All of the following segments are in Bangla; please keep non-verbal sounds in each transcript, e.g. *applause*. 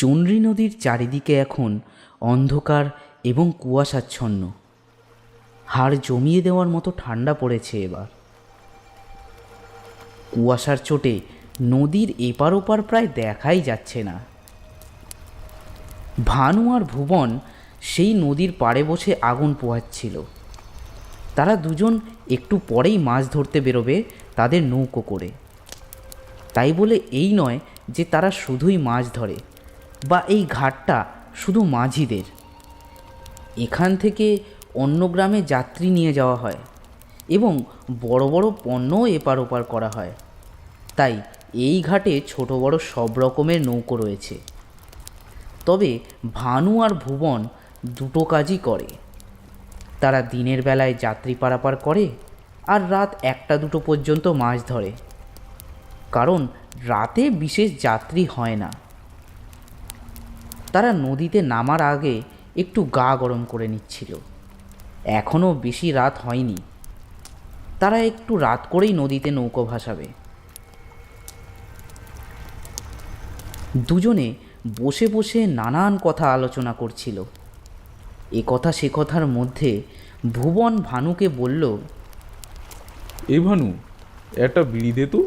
চন্দ্রী নদীর চারিদিকে এখন অন্ধকার এবং কুয়াশাচ্ছন্ন। হাড় জমিয়ে দেওয়ার মতো ঠান্ডা পড়েছে এবার। কুয়াশার চোটে নদীর এপার ওপার প্রায় দেখাই যাচ্ছে না। ভানু আর ভুবন সেই নদীর পাড়ে বসে আগুন পোহাচ্ছিল। তারা দুজন একটু পরেই মাছ ধরতে বেরোবে তাদের নৌকো করে। তাই বলে এই নয় যে তারা শুধুই মাছ ধরে। বা এই ঘাটটা শুধু মাঝিদের। এখান থেকে অন্য গ্রামে যাত্রী নিয়ে যাওয়া হয় এবং বড় বড় পণ্যও এপার ওপার করা হয়। তাই এই ঘাটে ছোট বড় সব রকমের নৌকো রয়েছে। তবে ভানু আর ভুবন দুটো কাজই করে। তারা দিনের বেলায় যাত্রী পারাপার করে আর রাত একটা দুটো পর্যন্ত মাছ ধরে। কারণ রাতে বিশেষ যাত্রী হয় না। তারা নদীতে নামার আগে একটু গা গরম করে নিচ্ছিল। এখনও বেশি রাত হয়নি। তারা একটু রাত করেই নদীতে নৌকো ভাসাবে। দুজনে বসে বসে নানান কথা আলোচনা করছিল। এ কথা সে কথার মধ্যে ভুবন ভানুকে বলল এ ভানু একটা বিড়ি দে তো।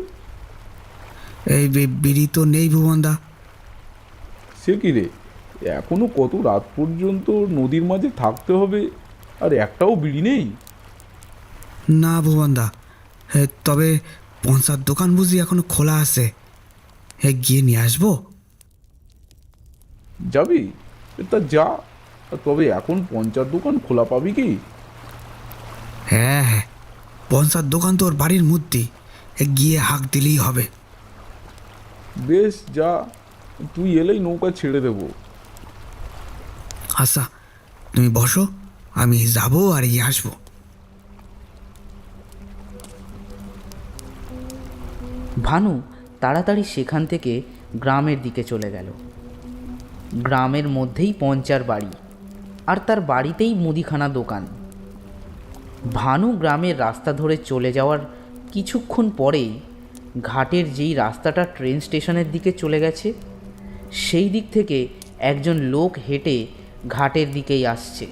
এই বিড়ি তো নেই ভুবনদা। সে কি রে? এখনও কত রাত পর্যন্ত নদীর মাঝে থাকতে হবে? আর একটাও বিড়ি নেই? না ভুবনদা। তবে পঞ্চার দোকান বুঝি এখনও খোলা আছে। গিয়ে নিয়ে আসব? যাবি? তা যা। তবে এখন পঞ্চার দোকান খোলা পাবি কি? হ্যাঁ হ্যাঁ। পঞ্চার দোকান তো ওর বাড়ির মধ্যেই হে গিয়ে হাঁক দিলেই হবে। বেশ যা। তুই এলেই নৌকা ছেড়ে দেবো। আচ্ছা তুমি বসো, আমি যাব আর ইয়ে আসব। ভানু তাড়াতাড়ি সেখান থেকে গ্রামের দিকে চলে গেল। গ্রামের মধ্যেই পঞ্চার বাড়ি, আর তার বাড়িতেই মুদিখানা দোকান। ভানু গ্রামের রাস্তা ধরে চলে যাওয়ার কিছুক্ষণ পরেই ঘাটের যেই রাস্তাটা ট্রেন স্টেশনের দিকে চলে গেছে, সেই দিক থেকে একজন লোক হেঁটে ঘাটের দিকেই আসছে।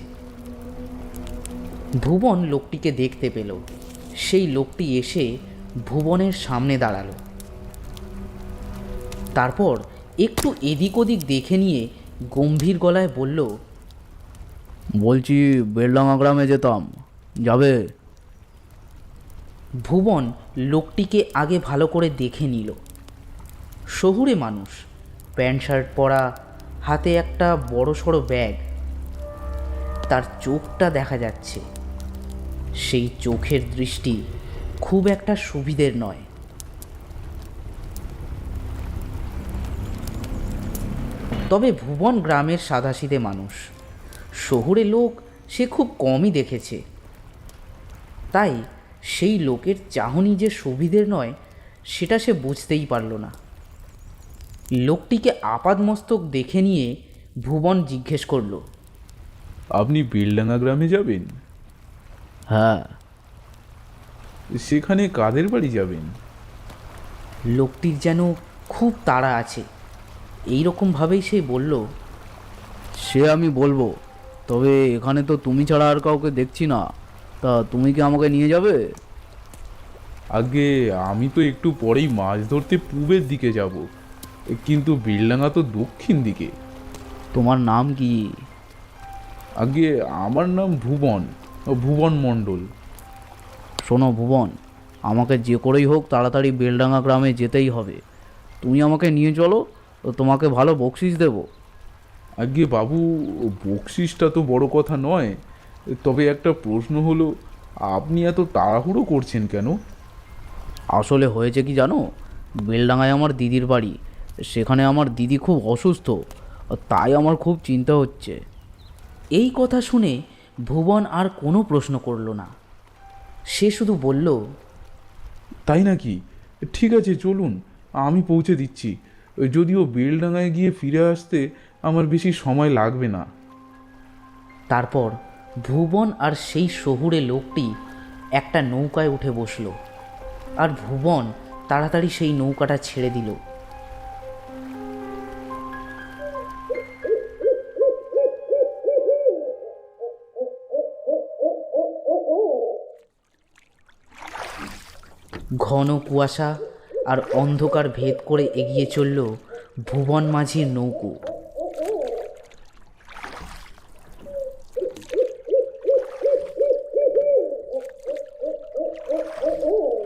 ভুবন লোকটিকে দেখতে পেল। সেই লোকটি এসে ভুবনের সামনে দাঁড়াল। তারপর একটু এদিক ওদিক দেখে নিয়ে গম্ভীর গলায় বলল বলছি বেলডাঙ্গা গ্রামে যেতাম। যাবে? ভুবন লোকটিকে আগে ভালো করে দেখে নিল। শহুরে মানুষ প্যান্ট শার্ট পরা হাতে একটা বড় সড়ো ব্যাগ। তার চোখটা দেখা যাচ্ছে। সেই চোখের দৃষ্টি খুব একটা সুবিধের নয়। তবে ভুবন গ্রামের সাদাসিধে মানুষ। শহুরে লোক সে খুব কমই দেখেছে। তাই সেই লোকের চাহনি যে সুবিধের নয়, সেটা সে বুঝতেই পারল না। লোকটিকে আপাদমস্তক দেখে নিয়ে ভুবন জিজ্ঞেস করল আপনি বেলডাঙ্গা গ্রামে যাবেন? হ্যাঁ। সেখানে কাদের বাড়ি যাবেন? লোকটির যেন খুব তাড়া আছে। এই রকমভাবেই সে বলল সে আমি বলব তবে এখানে তো তুমি ছাড়া আর কাউকে দেখছি না। তা তুমি কি আমাকে নিয়ে যাবে? আগে আমি তো একটু পরেই মাছ ধরতে পূবের দিকে যাব। কিন্তু বেলডাঙ্গা তো দক্ষিণ দিকে। তোমার নাম কি? আগে আমার নাম ভুবন ভুবন মণ্ডল। শোনো ভুবন আমাকে যে করেই হোক তাড়াতাড়ি বেলডাঙ্গা গ্রামে যেতেই হবে। তুমি আমাকে নিয়ে চলো তো তোমাকে ভালো বকশিস দেবো। আগে বাবু বকশিসটা তো বড় কথা নয় তবে একটা প্রশ্ন হলো আপনি এত তাড়াহুড়ো করছেন কেন? আসলে হয়েছে কি জানো? বেলডাঙ্গায় আমার দিদির বাড়ি সেখানে আমার দিদি খুব অসুস্থ তাই আমার খুব চিন্তা হচ্ছে। এই কথা শুনে ভুবন আর কোনো প্রশ্ন করল না। সে শুধু বলল তাই নাকি? ঠিক আছে চলুন আমি পৌঁছে দিচ্ছি। যদিও বেলডাঙায় গিয়ে ফিরে আসতে আমার বেশি সময় লাগবে না। তারপর ভুবন আর সেই শহুরে লোকটি একটা নৌকায় উঠে বসল আর ভুবন তাড়াতাড়ি সেই নৌকাটা ছেড়ে দিল। ঘন কুয়াশা আর অন্ধকার ভেদ করে এগিয়ে চলল ভুবন মাঝির নৌকো।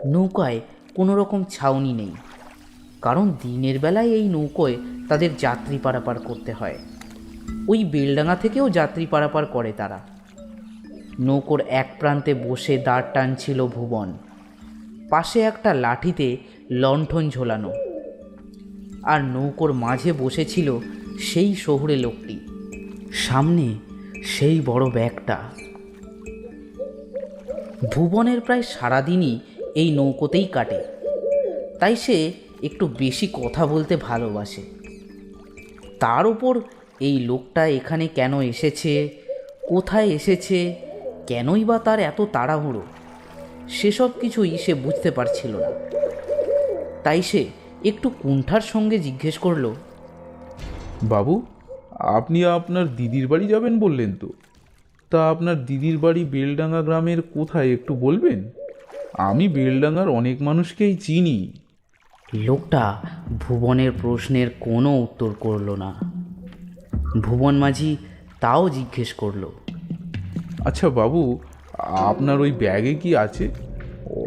নৌকায় কোনো রকম ছাউনি নেই, কারণ দিনের বেলায় এই নৌকোয় তাদের যাত্রী পারাপার করতে হয়। ওই বেলডাঙা থেকেও যাত্রী পারাপার করে তারা। নৌকোর এক প্রান্তে বসে দাঁড় টানছিল ভুবন। পাশে একটা লাঠিতে লণ্ঠন ঝোলানো। আর নৌকোর মাঝে বসেছিল সেই শহুরে লোকটি। সামনে সেই বড় ব্যাগটা। ভুবনের প্রায় সারাদিনই এই নৌকোতেই কাটে। তাই সে একটু বেশি কথা বলতে ভালোবাসে। তার উপর এই লোকটা এখানে কেন এসেছে? কোথায় এসেছে? কেনই বা তার এত তাড়াহুড়ো? সেসব কিছুই সে বুঝতে পারছিল না। তাই সে একটু কুণ্ঠার সঙ্গে জিজ্ঞেস করল বাবু আপনি আপনার দিদির বাড়ি যাবেন বললেন তো। তা আপনার দিদির বাড়ি বেলডাঙ্গা গ্রামের কোথায় একটু বলবেন? আমি বেলডাঙ্গার অনেক মানুষকেই চিনি। লোকটা ভুবনের প্রশ্নের কোনো উত্তর করল না। ভুবন মাঝি তাও জিজ্ঞেস করল আচ্ছা বাবু আপনার ওই ব্যাগে কি আছে?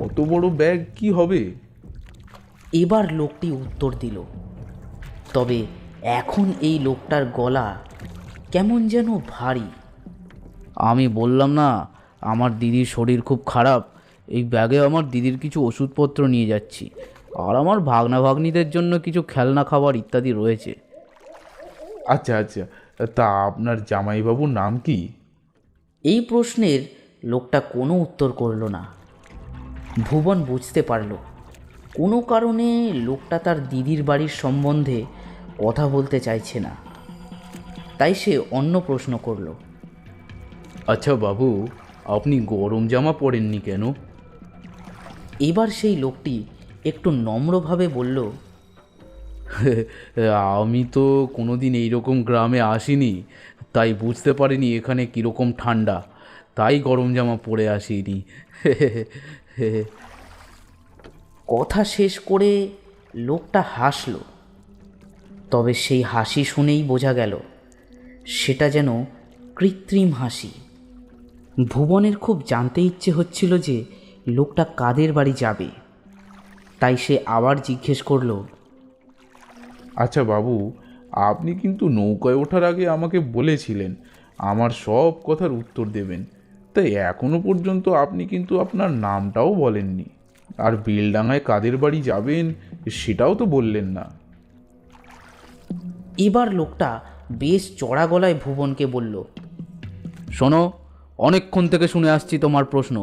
অত বড় ব্যাগ কি হবে? এবার লোকটি উত্তর দিল তবে এখন এই লোকটার গলা কেমন যেন ভারী। আমি বললাম না আমার দিদির শরীর খুব খারাপ। এই ব্যাগে আমার দিদির কিছু ওষুধপত্র নিয়ে যাচ্ছি। আর আমার ভাগনা ভাগ্নিদের জন্য কিছু খেলনা খাবার ইত্যাদি রয়েছে। আচ্ছা আচ্ছা। তা আপনার জামাইবাবুর নাম কি? এই প্রশ্নের লোকটা কোনো উত্তর করল না। ভুবন বুঝতে পারল। কোনো কারণে লোকটা তার দিদির বাড়ির সম্বন্ধে কথা বলতে চাইছে না। তাই সে অন্য প্রশ্ন করল। আচ্ছা বাবু আপনি গরম জামা পরেননি কেন? এবার সেই লোকটি একটু নম্রভাবে বলল আমি তো কোনোদিন এইরকম গ্রামে আসিনি তাই বুঝতে পারিনি এখানে কীরকম ঠান্ডা। তাই গরম জামা পরে আসিনি। কথা শেষ করে লোকটা হাসল। তবে সেই হাসি শুনেই বোঝা গেল, সেটা যেন কৃত্রিম হাসি। ভুবনের খুব জানতে ইচ্ছে হচ্ছিল যে লোকটা কাদের বাড়ি যাবে। তাই সে আবার জিজ্ঞেস করল আচ্ছা বাবু, আপনি কিন্তু নৌকায় ওঠার আগে আমাকে বলেছিলেন। আমার সব কথার উত্তর দেবেন। তাই এখনও পর্যন্ত আপনি কিন্তু আপনার নামটাও বলেননি। আর বেলডাঙায় কাদের বাড়ি যাবেন সেটাও তো বললেন না। এবার লোকটা বেশ চড়া গলায় ভুবনকে বলল শোনো অনেকক্ষণ থেকে শুনে আসছি তোমার প্রশ্ন।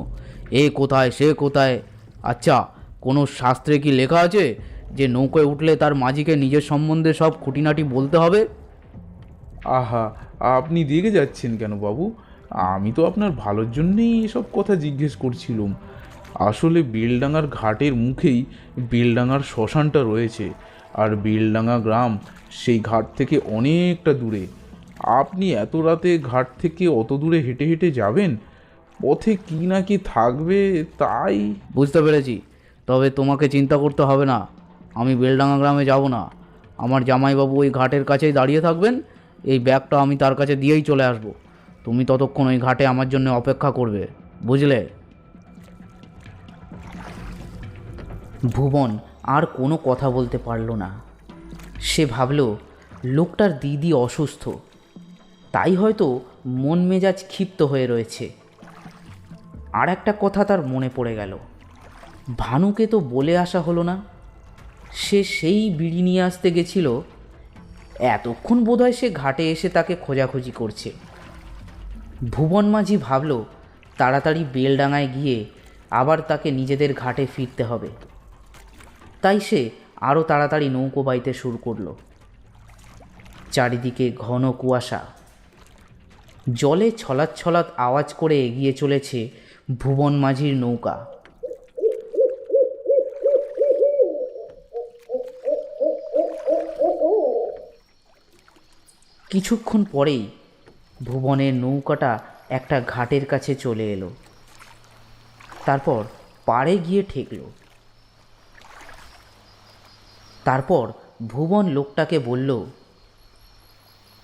এ কোথায় সে কোথায়? আচ্ছা কোনো শাস্ত্রে কি লেখা আছে যে নৌকায় উঠলে তার মাঝিকে নিজের সম্বন্ধে সব খুঁটিনাটি বলতে হবে? আহা আপনি রেগে যাচ্ছেন কেন বাবু? আমি তো আপনার ভালোর জন্যেই এসব কথা জিজ্ঞেস করছিলাম। আসলে বেলডাঙ্গার ঘাটের মুখেই বেলডাঙ্গার শ্মশানটা রয়েছে, আর বেলডাঙ্গা গ্রাম সেই ঘাট থেকে অনেকটা দূরে। আপনি এত রাতে ঘাট থেকে অত দূরে হেঁটে হেঁটে যাবেন? পথে কি না কি থাকবে তাই? বুঝতে পেরেছি। তবে তোমাকে চিন্তা করতে হবে না। আমি বেলডাঙ্গা গ্রামে যাব না। আমার জামাইবাবু ওই ঘাটের কাছেই দাঁড়িয়ে থাকবেন। এই ব্যাগটা আমি তার কাছে দিয়েই চলে আসব। তুমি ততক্ষণ ওই ঘাটে আমার জন্য অপেক্ষা করবে, বুঝলে? ভুবন আর কোনো কথা বলতে পারল না। সে ভাবল, লোকটার দিদি অসুস্থ। তাই হয়তো মন মেজাজ ক্ষিপ্ত হয়ে রয়েছে। আর একটা কথা তার মনে পড়ে গেল। ভানুকে তো বলে আসা হলো না। সে সেই বিড়ি নিয়ে আসতে গেছিল। এতক্ষণ বোধহয় সে ঘাটে এসে তাকে খোঁজাখুঁজি করছে। ভুবন মাঝি ভাবল, তাড়াতাড়ি বেলডাঙায় গিয়ে আবার তাকে নিজেদের ঘাটে ফিরতে হবে। তাই সে আরও তাড়াতাড়ি নৌকো বাইতে শুরু করল। চারিদিকে ঘন কুয়াশা। জলে ছলাৎ ছলাৎ আওয়াজ করে এগিয়ে চলেছে ভুবন মাঝির নৌকা। কিছুক্ষণ পরেই ভুবনের নৌকাটা একটা ঘাটের কাছে চলে এলো। তারপর পাড়ে গিয়ে ঠেকল। তারপর ভুবন লোকটাকে বলল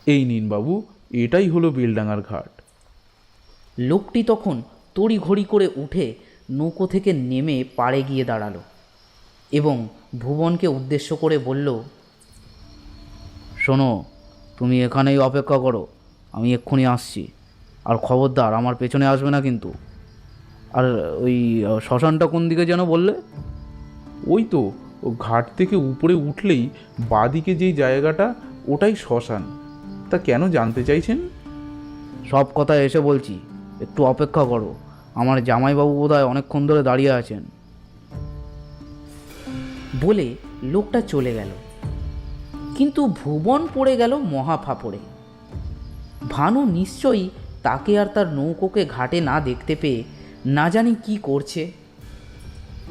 এই নিন বাবু এটাই হলো বেলডাঙার ঘাট। লোকটি তখন তড়িঘড়ি করে উঠে নৌকো থেকে নেমে পাড়ে গিয়ে দাঁড়াল এবং ভুবনকে উদ্দেশ্য করে বলল শোনো তুমি এখানেই অপেক্ষা করো। আমি এক্ষুনি আসছি। আর খবরদার আমার পেছনে আসবে না কিন্তু। আর ওই শ্মশানটা কোন দিকে যেন বললে? ওই তো ঘাট থেকে উপরে উঠলেই বাদিকে যেই জায়গাটা ওটাই শ্মশান। তা কেন জানতে চাইছেন? সব কথা এসে বলছি একটু অপেক্ষা করো। আমার জামাইবাবু বোধহয় অনেকক্ষণ ধরে দাঁড়িয়ে আছেন। বলে লোকটা চলে গেল। কিন্তু ভুবন পড়ে গেল মহা ফাপড়ে ভানু নিশ্চয়ই তাকে আর তার নৌকোকে ঘাটে না দেখতে পেয়ে না জানি কি করছে।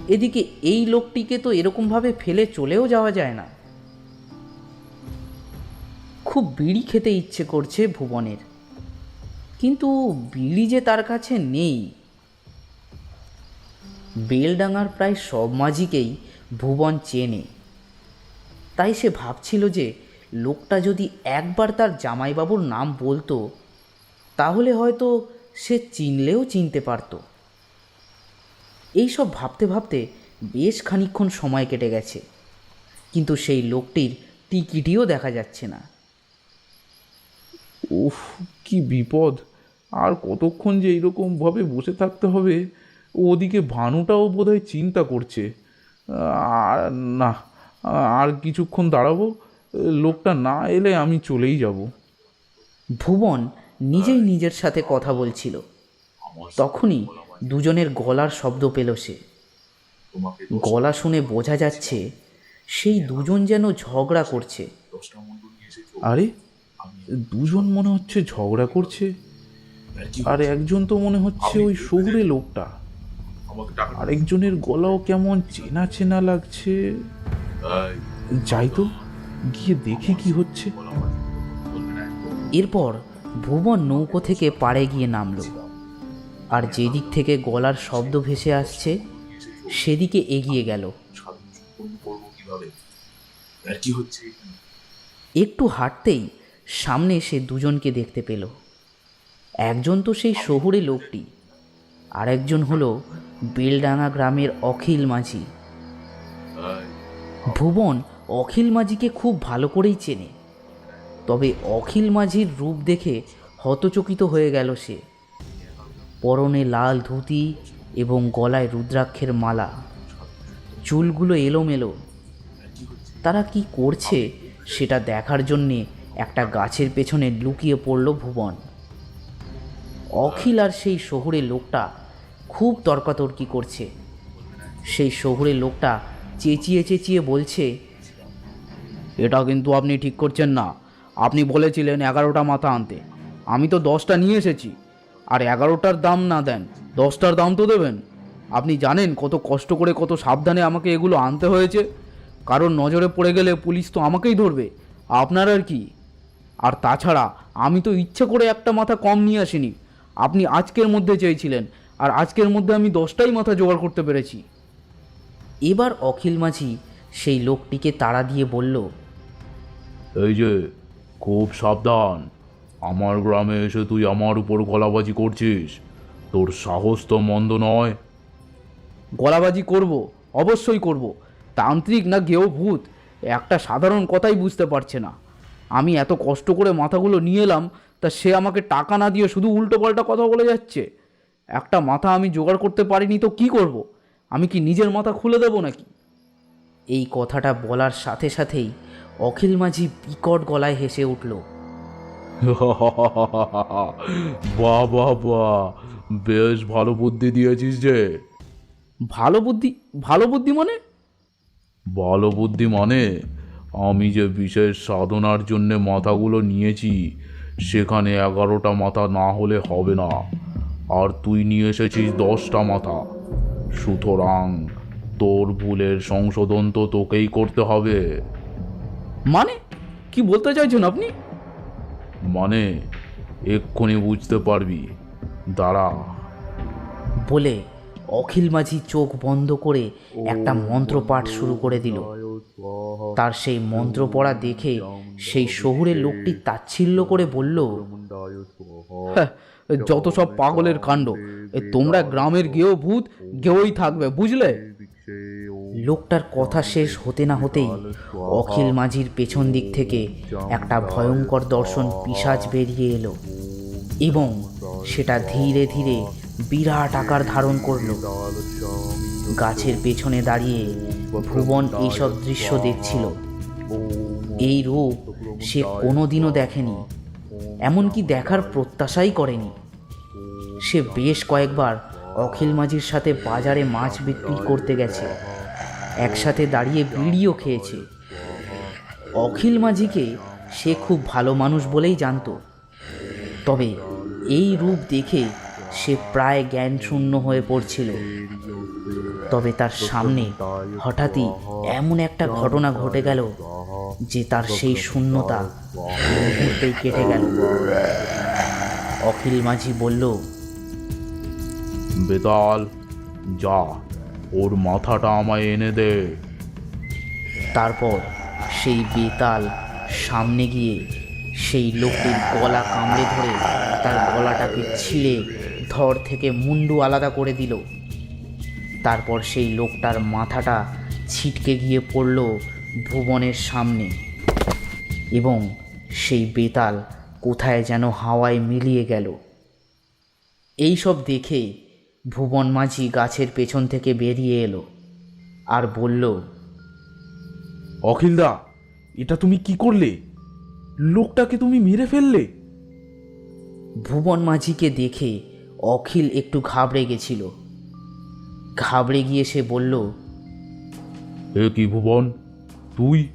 এদিকে এই লোকটিকে তো এরকমভাবে ফেলে চলেও যাওয়া যায় না। খুব বিড়ি খেতে ইচ্ছে করছে ভুবনের। কিন্তু বিড়ি যে তার কাছে নেই। বেলডাঙার প্রায় সব মাঝিকেই ভুবন চেনে। তাই সে ভাবছিল যে লোকটা যদি একবার তার জামাইবাবুর নাম বলতো, তাহলে হয়তো সে চিনলেও চিনতে পারত। এইসব ভাবতে ভাবতে বেশ খানিকক্ষণ সময় কেটে গেছে, কিন্তু সেই লোকটির টিকিটিও দেখা যাচ্ছে না। উফ, কি বিপদ! আর কতক্ষণ যে এইরকমভাবে বসে থাকতে হবে, ওদিকে ভানুটাও বোধহয় চিন্তা করছে। আর না, আর কিছুক্ষণ দাঁড়াবো লোকটা না এলে আমি চলেই যাব। ভুবন নিজেই নিজের সাথে কথা বলছিল। তখনই দুজনের গলার শব্দ পেল সে। গলা শুনে বোঝা যাচ্ছে সেই দুজন যেন ঝগড়া করছে। আরে দুজন মনে হচ্ছে ঝগড়া করছে। আর একজন তো মনে হচ্ছে ওই শহুরে লোকটা। আরেকজনের গলাও কেমন চেনা চেনা লাগছে। যাই তো। গিয়ে দেখি কি হচ্ছে। এরপর ভুবন নৌকো থেকে পাড়ে গিয়ে নামলো। আর যেদিক থেকে গলার শব্দ ভেসে আসছে সেদিকে এগিয়ে গেল। একটু হাঁটতেই সামনে সে দুজনকে দেখতে পেল। একজন তো সেই শহুরে লোকটি আরেকজন হলো বেলডাঙ্গা গ্রামের অখিল মাঝি। ভুবন অখিল মাঝিকে খুব ভালো করেই চেনে। তবে অখিল মাঝির রূপ দেখে হতচকিত হয়ে গেল সে। পরনে লাল ধুতি এবং গলায় রুদ্রাক্ষের মালা। চুলগুলো এলোমেলো। তারা কি করছে সেটা দেখার জন্যে একটা গাছের পেছনে লুকিয়ে পড়ল ভুবন। অখিল আর সেই শহুরে লোকটা খুব তর্কাতর্কি করছে। সেই শহুরে লোকটা চেঁচিয়ে চেঁচিয়ে বলছে এটা কিন্তু আপনি ঠিক করছেন না। আপনি বলেছিলেন এগারোটা মাথা আনতে। আমি তো দশটা নিয়ে এসেছি। আর এগারোটার দাম না দেন, দশটার দাম তো দেবেন। আপনি জানেন কত কষ্ট করে কত সাবধানে আমাকে এগুলো আনতে হয়েছে। কারণ নজরে পড়ে গেলে পুলিশ তো আমাকেই ধরবে। আপনার আর কি? আর তাছাড়া আমি তো ইচ্ছে করে একটা মাথা কম নিয়ে আসিনি। আপনি আজকের মধ্যে চেয়েছিলেন, আর আজকের মধ্যে আমি দশটাই মাথা জোগাড় করতে পেরেছি। এবার অখিল মাঝি সেই লোকটিকে তাড়া দিয়ে বলল এই যে খুব সাবধান। আমার গ্রামে এসে তুই আমার উপর গলাবাজি করছিস। তোর সাহস তো মন্দ নয়। গলাবাজি করব অবশ্যই করব। তান্ত্রিক না গেও ভূত একটা সাধারণ কথাই বুঝতে পারছে না। আমি এত কষ্ট করে মাথাগুলো নিয়ে এলাম তা সে আমাকে টাকা না দিয়ে শুধু উল্টো পাল্টা কথা বলে যাচ্ছে? একটা মাথা আমি জোগাড় করতে পারিনি তো কি করব? আমি কি নিজের মাথা খুলে দেবো নাকি? এই কথাটা বলার সাথে সাথেই অখিল মাঝি বিকট গলায় হেসে উঠল। *laughs* বাহ বাহ বাহ। বেশ ভালো বুদ্ধি দিয়েছিস যে। ভালো বুদ্ধি? ভালো বুদ্ধি মানে? ভালো বুদ্ধি মানে আমি যে বিশেষ সাধনার জন্যে মাথাগুলো নিয়েছি সেখানে এগারোটা মাথা না হলে হবে না। আর তুই নিয়ে এসেছিস দশটা মাথা। সুতরাং তোর ভুলের সংশোধন তো তোকেই করতে হবে। মানে? কি বলতে চাইছেন আপনি? মানে এক্ষুনি বুঝতে পারবি। দাঁড়া। বলে অখিল মাঝি চোখ বন্ধ করে একটা মন্ত্র পাঠ শুরু করে দিল। তার সেই মন্ত্র পড়া দেখে সেই শহুরে লোকটি তাচ্ছিল্য করে বলল হ্যাঁ, যত সব পাগলের কাণ্ড তোমরা গ্রামের গেও ভূত গেওই থাকবে বুঝলে? লোকটার কথা শেষ হতে না হতেই অখিল মাঝির পেছন দিক থেকে একটা ভয়ঙ্কর দর্শন পিসাজ বেরিয়ে এলো এবং সেটা ধীরে ধীরে বিরাট আকার ধারণ করল। গাছের পেছনে দাঁড়িয়ে ভুবন এইসব দৃশ্য দেখছিল। এই রূপ সে কোনোদিনও দেখেনি, এমনকি দেখার প্রত্যাশাই করেনি। সে বেশ কয়েকবার অখিল মাঝির সাথে বাজারে মাছ বিক্রি করতে গেছে। একসাথে দাঁড়িয়ে বিড়িও খেয়েছে। অখিল মাঝিকে সে খুব ভালো মানুষ বলেই জানতো। তবে এই রূপ দেখে সে প্রায় জ্ঞান শূন্য হয়ে পড়ছিল। তবে তার সামনে হঠাৎই এমন একটা ঘটনা ঘটে গেল যে তার সেই শূন্যতা মুহূর্তেই কেটে গেল। অখিল মাঝি বলল, বেতাল, যা। ওর মাথাটা আমায় এনে দে। তারপর সেই বেতাল সামনে গিয়ে সেই লোকটির গলা কামড়ে ধরে তার গলাটাকে ছিঁড়ে ধর থেকে মুন্ডু আলাদা করে দিল। তারপর সেই লোকটার মাথাটা ছিটকে গিয়ে পড়ল ভুবনের সামনে এবং সেই বেতাল কোথায় যেন হাওয়ায় মিলিয়ে গেল। এই সব দেখে ভুবন মাঝি গাছের পেছন থেকে বেরিয়ে এলো আর বলল অখিলদা এটা তুমি কি করলে? লোকটাকে তুমি মেরে ফেললে? ভুবন মাঝিকে দেখে অখিল একটু ঘাবড়ে গেছিল। ঘাবড়ে গিয়ে সে বলল এ কি ভুবন? তুই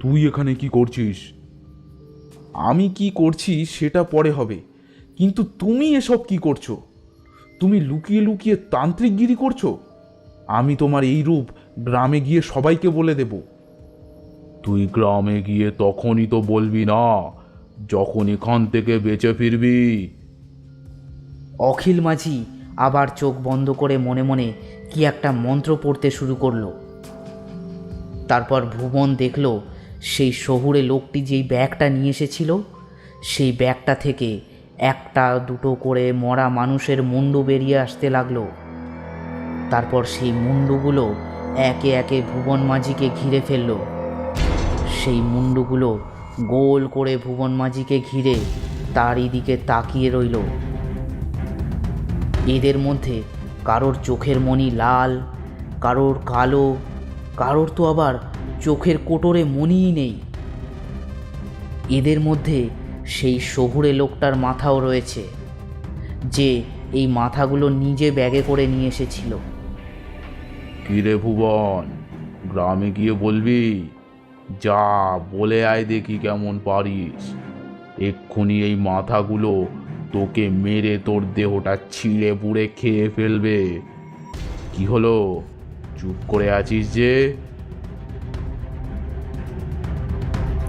তুই এখানে কি করছিস? আমি কি করছি সেটা পরে হবে কিন্তু তুমি এসব কি করছ? তুমি লুকিয়ে লুকিয়ে তান্ত্রিকগিরি করছ? আমি তোমার এই রূপ গ্রামে গিয়ে সবাইকে বলে দেব। তুই গ্রামে গিয়ে তখনই তো বলবি না, যখন এখান থেকে বেঁচে ফিরবি। অখিল মাঝি আবার চোখ বন্ধ করে মনে মনে কি একটা মন্ত্র পড়তে শুরু করল। তারপর ভুবন দেখল, সেই শহুরে লোকটি যেই ব্যাগটা নিয়ে এসেছিল, সেই ব্যাগটা থেকে একটা দুটো করে মরা মানুষের মুন্ডু বেরিয়ে আসতে লাগল। তারপর সেই মুন্ডুগুলো একে একে ভুবন মাঝিকে ঘিরে ফেলল। সেই মুন্ডুগুলো গোল করে ভুবন মাঝিকে ঘিরে তারই দিকে তাকিয়ে রইল। এদের মধ্যে কারোর চোখের মণি লাল, কারোর কালো, কারোর তো আবার চোখের কোটরে মণিই নেই। এদের মধ্যে সেই শহুরে লোকটার মাথাও রয়েছে যে এই মাথাগুলো নিজে ব্যাগে করে নিয়ে এসেছিল। কিরে ভুবন গ্রামে গিয়ে বলবি? যা বলে আয় দেখি কেমন পারিস। এক্ষুনি এই মাথাগুলো তোকে মেরে তোর দেহটা ছিঁড়ে পুড়ে খেয়ে ফেলবে। কি হলো? চুপ করে আছিস যে?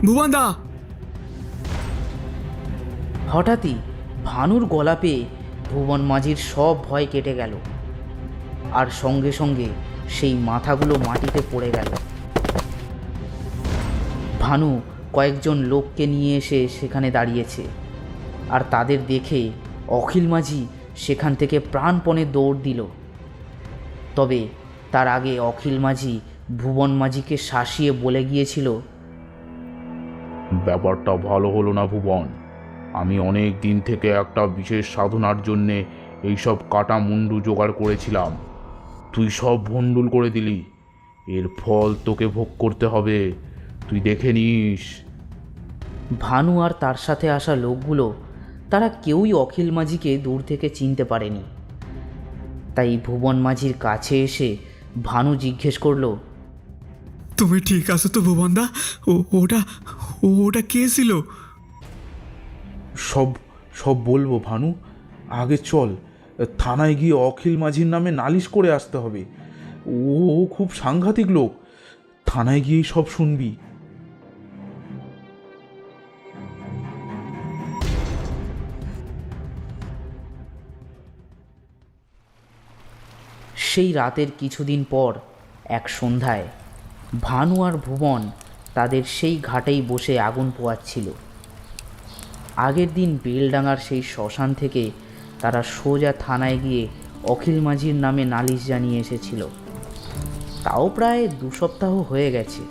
ভুবনদা! হঠাৎই ভানুর গলা পেয়ে ভুবন মাঝির সব ভয় কেটে গেল। আর সঙ্গে সঙ্গে সেই মাথাগুলো মাটিতে পড়ে গেল। ভানু কয়েকজন লোককে নিয়ে এসে সেখানে দাঁড়িয়েছে। আর তাদের দেখে অখিল মাঝি সেখান থেকে প্রাণপণে দৌড় দিল। তবে তার আগে অখিল মাঝি ভুবন মাঝিকে শাসিয়ে বলে গিয়েছিল, ব্যাপারটা ভালো হলো না ভুবন। আমি অনেক দিন থেকে একটা বিশেষ সাধনার জন্যে এইসব কাটা মুন্ডু জোগাড় করেছিলাম। তুই সব ভণ্ডুল করে দিলি। এর ফল তোকে ভোগ করতে হবে। তুই দেখে নিস। ভানু আর তার সাথে আসা লোকগুলো তারা কেউই অখিল মাঝিকে দূর থেকে চিনতে পারেনি। তাই ভুবন মাঝির কাছে এসে ভানু জিজ্ঞেস করল তুমি ঠিক আছো তো ভুবনদা? ও ওটা ওটা কে ছিল? সব সব বলব ভানু। আগে চল, থানায় গিয়ে অখিল মাঝির নামে নালিশ করে আসতে হবে। ও খুব সাংঘাতিক লোক। থানায় গিয়েই সব শুনবি। সেই রাতের কিছুদিন পর, এক সন্ধ্যায়, ভানু আর ভুবন তাদের সেই ঘাটেই বসে আগুন পোয়াচ্ছিল। আগের দিন বেলডাঙার সেই শ্মশান থেকে তারা সোজা থানায় গিয়ে অখিল মাঝির নামে নালিশ জানিয়ে এসেছিল। তাও প্রায় দু সপ্তাহ হয়ে গেছে।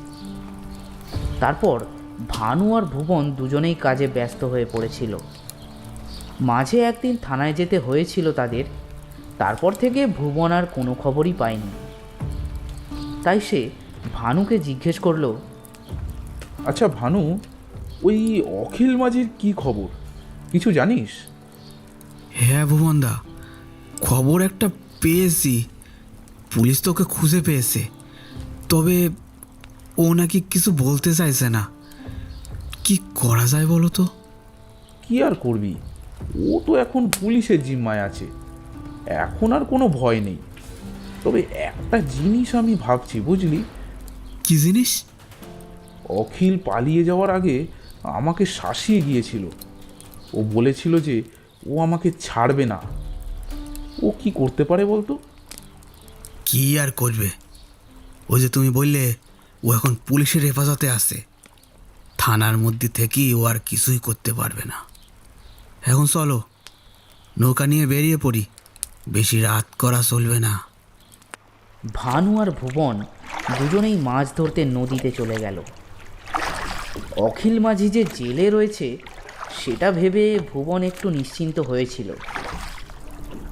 তারপর ভানু আর ভুবন দুজনেই কাজে ব্যস্ত হয়ে পড়েছিল। মাঝে একদিন থানায় যেতে হয়েছিল তাদের, তারপর থেকে ভুবন আর কোনো খবরই পায়নি। তাই সে ভানুকে জিজ্ঞেস করল আচ্ছা ভানু ওই অখিল মাঝির কি খবর? কিছু জানিস? হ্যাঁ ভুবনদা খবর একটা পেয়েছি। পুলিশ তো ওকে খুঁজে পেয়েছে। তবে ও নাকি কিছু বলতে চাইছে না। কি করা যায় বলো তো? কি আর করবি? ও তো এখন পুলিশের জিম্মায় আছে। এখন আর কোনো ভয় নেই। তবে একটা জিনিস আমি ভাবছি বুঝলি? কি জিনিস? অখিল পালিয়ে যাওয়ার আগে আমাকে শাসিয়ে গিয়েছিল। ও বলেছিল যে ও আমাকে ছাড়বে না। ও কি করতে পারে বলতো? কি আর করবে? ওই যে তুমি বললে ও এখন পুলিশের হেফাজতে আছে। থানার মধ্যে থেকেই ও আর কিছুই করতে পারবে না। এখন চলো নৌকা নিয়ে বেরিয়ে পড়ি। বেশি রাত করা চলবে না। ভানু আর ভুবন দুজনেই মাছ ধরতে নদীতে চলে গেল। অখিল মাঝি যে জেলে রয়েছে, সেটা ভেবে ভুবন একটু নিশ্চিন্ত হয়েছিল।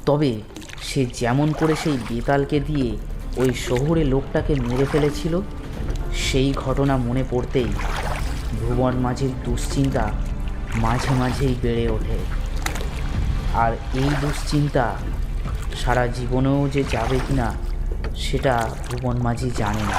তবে সে যেমন করে সেই বেতালকে দিয়ে ওই শহরে লোকটাকে মেরে ফেলেছিল, সেই ঘটনা মনে পড়তেই ভুবন মাঝির দুশ্চিন্তা মাঝে মাঝেই বেড়ে ওঠে। আর এই দুশ্চিন্তা সারা জীবনেও যে যাবে কিনা, সেটা ভুবন মাঝি জানে না।